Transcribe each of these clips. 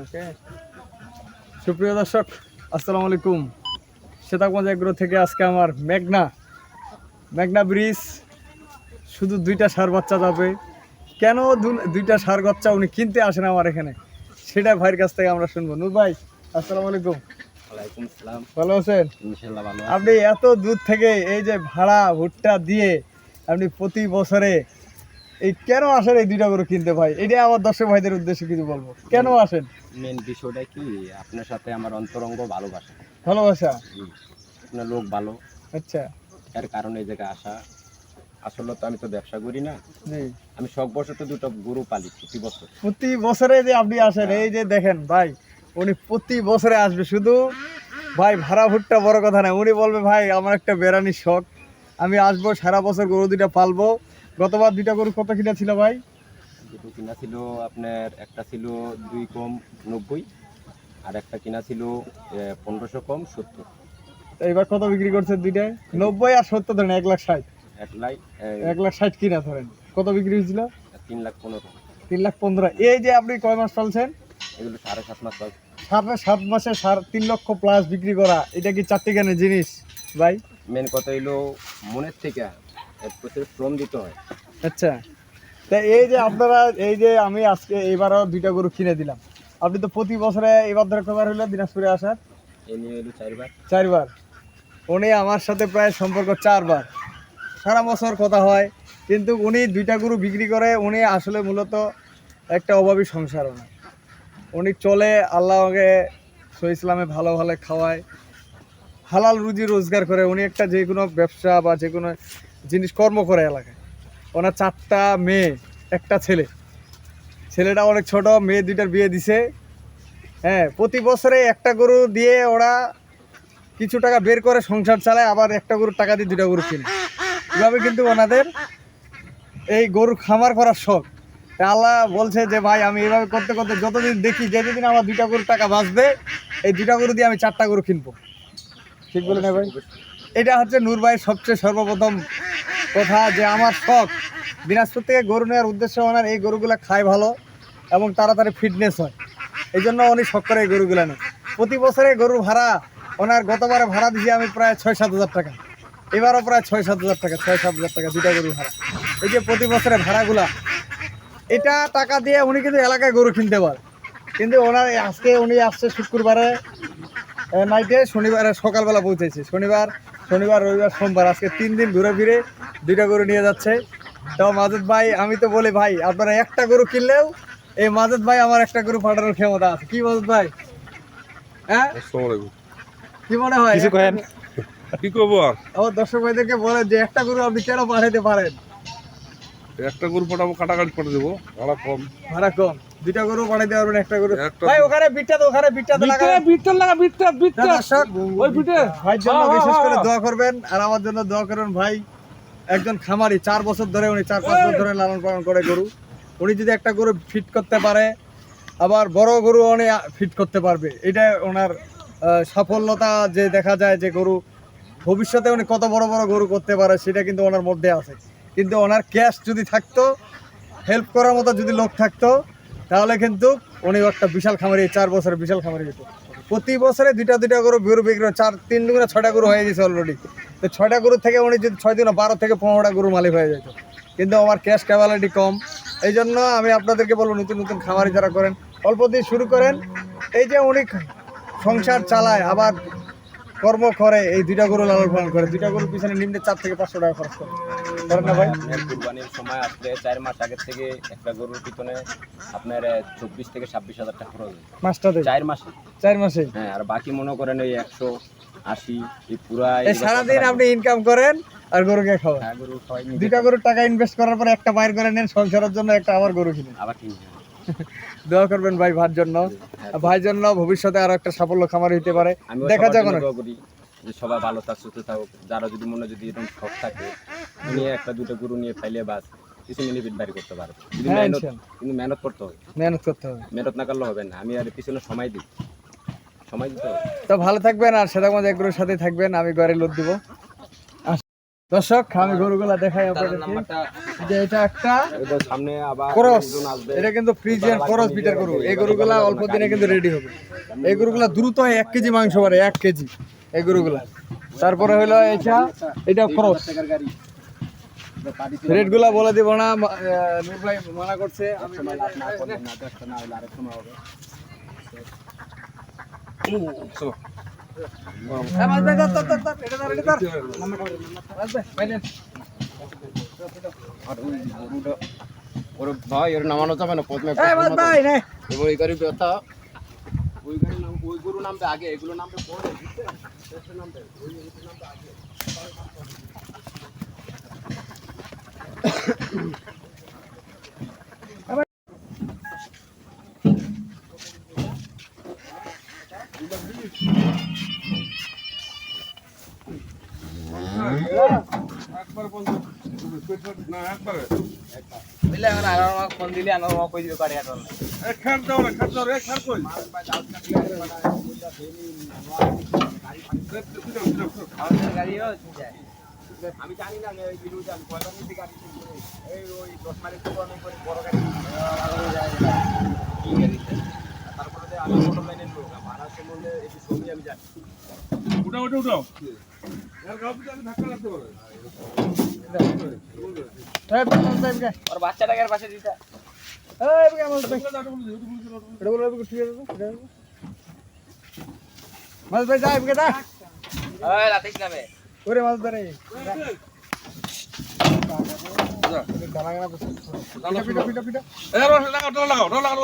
ওকে। সুপ্রিয় দর্শক আসসালামু আলাইকুম। সেতাগঞ্জ এগ্রো থেকে আজকে আমার মেঘনা মেঘনা ব্রিজ। শুধু দুইটা সার বাচ্চা যাবে। কেন দু- দুইটা সার বাচ্চা উনি কিনতে আসেন আমার এখানে? সেটা ভাইয়ের কাছ থেকে আমরা শুনব। নূর ভাই আসসালামু আলাইকুম। ভালো আছেন? আপনি এত দূর থেকে এই যে ভাড়া ভুট্টা দিয়ে আপনি প্রতি বছরে এই কেন আসেন এই দুইটা গরু কিনতে ভাই? এটা আমার দর্শক ভাইদের উদ্দেশ্যে কিছু বলব। কেন আসেন? মেন বিষয়টা কি আপনার সাথে আমার অন্তরঙ্গ ভালোবাসা। ভালোবাসা? আপনার লোক ভালো। আচ্ছা। এর কারণে এই জায়গায় আসা। আসলে তো আমি তো ব্যবসা করি না। আমি সব বছর তো দুটো গরু পালি প্রতি বছর। প্রতি বছরে যে আপনি আসেন এই যে দেখেন ভাই উনি প্রতি বছরে আসবে। শুধু ভাই ভাড়া ভুট্টা বড় কথা না উনি বলবে ভাই আমার একটা বেড়ানির শখ। আমি আসব সারা বছর গরু দুইটা পালবো। গতবার দুইটা গরু কত কিনা ছিল ভাই? দুটো কিনা ছিল আপনার একটা ছিল দুই কম নব্বই আর একটা কিনা ছিল পনেরোশো কম সত্তর। তো এবার কত বিক্রি করছে দুইটায়? নব্বই আর সত্তর ধরেন এক লাখ ষাট। এক লাখ এক লাখ ষাট কিনা ধরেন। কত বিক্রি হয়েছিল? তিন লাখ পনেরো। তিন লাখ পনেরো। এই যে আপনি কয় মাস চলছেন? এগুলো সাড়ে সাত মাস বাদ। সাড়ে সাত মাসে সাড়ে তিন লক্ষ প্লাস বিক্রি করা এটা কি চারটি গানের জিনিস ভাই? মেন কথা হইল মনের থেকে। এক প্রচুর শ্রম দিতে হয়। আচ্ছা। তা এই যে আপনারা এই যে আমি আজকে এবারও দুইটা গরু কিনে দিলাম। আপনি তো প্রতি বছরে এবার ধরে কবার হইল দিনাজপুরে আসার? এই নিয়ে এলো চারবার। চারবার। উনি আমার সাথে প্রায় সম্পর্ক চারবার। সারা বছর কথা হয় কিন্তু উনি দুইটা গরু বিক্রি করে উনি আসলে মূলত একটা অভাবী সংসার ওনার। উনি চলে আল্লাহকে সো ইসলামে ভালো ভালো খাওয়ায় হালাল রুজি রোজগার করে উনি একটা যে কোনো ব্যবসা বা যে কোনো জিনিস কর্ম করে এলাকায়। ওনার চারটা মেয়ে, একটা ছেলে। ছেলেটা অনেক ছোট, মেয়ে দুইটার বিয়ে দিছে। হ্যাঁ প্রতি বছরে একটা গরু দিয়ে ওরা কিছু টাকা বের করে, সংসার চালায়, আবার একটা গরুর টাকা দিয়ে দুটা গরু কিনে। এভাবে কিন্তু ওনাদের এই গরু খামার করার শখ। আল্লাহ বলছে যে, ভাই, আমি এভাবে করতে করতে যতদিন দেখি যে যেদিন আমার দুইটা গরুর টাকা বাঁচবে, এই দুইটা গরু দিয়ে আমি চারটা গরু কিনবো। ঠিক বলে না ভাই? এটা হচ্ছে নূর ভাইয়ের সবচেয়ে সর্বপ্রথম কথা যে আমার শখ দিনাজপুর থেকে গরু নেওয়ার উদ্দেশ্য ওনার এই গরুগুলো খায় ভালো এবং তাড়াতাড়ি ফিটনেস হয়। এই জন্য উনি শখ করে এই গরুগুলো নেয় প্রতি বছরে গরুর ভাড়া ওনার গতবারে ভাড়া দিয়েছি আমি প্রায় ছয় সাত হাজার টাকা। এবারও প্রায় ছয় সাত হাজার টাকা ছয় সাত হাজার টাকা দুইটা গরুর ভাড়া। এই যে প্রতি বছরের ভাড়াগুলা, এটা টাকা দিয়ে উনি কিন্তু এলাকায় গরু কিনতে পারে। কিন্তু ওনার আজকে উনি আসছে শুক্রবারে নাইটে শনিবারে সকালবেলা পৌঁছেছে। শনিবার শনিবার রবিবার সোমবার আজকে তিন দিন ঘুরে ফিরে দুইটা গরু নিয়ে যাচ্ছে। তো মাজেদ ভাই আমি তো বলি ভাই আপনারা একটা গরু কিনলেও এই মাজেদ ভাই আমার একটা গরু ফাটানোর ক্ষমতা আছে। কি মাজেদ ভাই? হ্যাঁ? কি মনে হয়? কিছু কি করব আমার দর্শক ভাইদেরকে বলেন যে একটা গরু আপনি কেন পাঠাইতে পারেন? একটা গরু পাঠাবো কাটাকাটি করে দেবো। ভাড়া কম। ভাড়া কম। দুইটা গরু পাঠাইতে পারবেন একটা গরু? ভাই ওখানে বিটটা তো ওখানে বিটটা তো লাগাবেন। বিটটা লাগা বিটটা বিটটা। দর্শক ওই পিঠে ভাইয়ের জন্য হ্যাঁ, হ্যাঁ, বিশেষ করে হ্যাঁ। দোয়া করবেন। আর আমার জন্য দোয়া করবেন ভাই একজন খামারি চার বছর ধরে উনি চার পাঁচ বছর ধরে লালন পালন করে গরু। উনি যদি একটা গরু ফিট করতে পারে আবার বড় গরু উনি ফিট করতে পারবে। এটা ওনার আহ, সাফল্যতা যে দেখা যায় যে গরু ভবিষ্যতে উনি কত বড় বড় গরু করতে পারে সেটা কিন্তু ওনার মধ্যে আছে। কিন্তু ওনার ক্যাশ যদি থাকতো হেল্প করার মতো যদি লোক থাকতো, তাহলে কিন্তু উনি একটা বিশাল খামারি, চার বছরের বিশাল খামারি যেত প্রতি বছরে দুইটা দুইটা গরু গরু বিক্রি। চার, তিন দুগুণে ছয়টা গরু হয়ে গেছে অলরেডি তো ছয়টা গরু থেকে উনি যদি ছয় দিন বারো থেকে পনেরোটা গরু মালিক হয়ে যেত। কিন্তু আমার ক্যাশ ক্যাপাবিলিটি কম। এই জন্য আমি আপনাদেরকে বলব, নতুন নতুন খামারি যারা করেন, অল্প দিয়ে শুরু করেন। এই যে উনি সংসার চালায়, আবার কর্ম করে এই দুইটা গরু লালন পালন করে। দুইটা গরুর পিছনে নিম্নে চার থেকে পাঁচশো টাকা খরচ করে। করেন না ভাই? কুরবানির সময় আসলে চার মাস আগের থেকে একটা গরুর পিছনে আপনার চব্বিশ থেকে ছাব্বিশ হাজার টাকা খরচ চার মাসে। চার মাসে? হ্যাঁ আর বাকি মনে করেন ওই একশো আশি এই পুরা এই সারাদিন আপনি ইনকাম করেন আর গরুকে খাওয়ান। হ্যাঁ দুইটা গরুর টাকা ইনভেস্ট করার পরে একটা বাইর করে নেন সংসারের জন্য একটা আবার গরু কিনেন। আবার কিনবে দোয়া করবেন ভাই ভাইয়ের জন্য। ভাই জন্য ভবিষ্যতে আরও একটা সাফল্য খামার হইতে পারে। দেখা যাক না যে সবাই ভালো থাক সুস্থ থাকুক যারা যদি মনে যদি এরকম শখ থাকে নিয়ে একটা দুটো গরু নিয়ে ফাইলে বাস কিছু বেনিফিট বাড়ি করতে পারবে। যদি হ্যাঁ, মেহনত কিন্তু মেহনত করতে হবে। মেহনত করতে হবে। মেহনত না করলে হবে না। আমি আর পিছনে সময় দিই। সময় দিতে হবে। তো ভালো থাকবেন আর সেটা মধ্যে এক গরুর সাথে থাকবেন। আমি ঘরে লোড দিব। দর্শক আমি গরুগুলা দেখাই আপনাদেরকে। যে এটা একটা সামনে আবার ক্রস। এটা কিন্তু ফ্রিজিয়ান ক্রস বিটার গরু। এই গরুগুলা অল্প দিনে কিন্তু রেডি হবে। এই গরুগুলা দ্রুত এক কেজি মাংস পারে এক কেজি। এই গরুগুলা। তারপরে হলো এটা এটা ক্রস। রেটগুলা বলে দিব না নূর ভাই মানা করছে। আমি না না হলে আরেক হবে। ওর ভাই, নে। এবং ওই গাড়ি ব্যথা ওই গাড়ি নাম ওই গরু নামবে আগে এগুলো নামবে পরে নামবে ওই আগে বুঝলে, এখন আর আমার ফোন দিলে আমার মা কই দিবে এখন। এক খাট দাও না খাট দাও রে খাট কই আমি জানি না আমি ওই ভিডিও জানি কয়বার নিতে গাড়ি ঠিক করে এই ওই দশ মাইলের থেকে অনেক করে বড় গাড়ি। কি গাড়িতে। তারপরে আমি মোটর লাইনের লোক ভাড়া সম্বন্ধে একটু ছবি আমি জানি। উঠা উঠা উঠাও। বাচ্চাটাকে আর পাশে দিতে মাছ ভাই। এটা বলো, এদিকে ঠিক আছে তো? ঠিক আছে তো? মাছ ভাই, যা, এদিকে যা। ওই রাতেশ নামে ওরে মাছ ধরে। লাগাও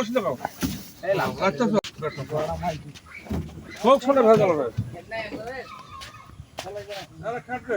আচ্ছা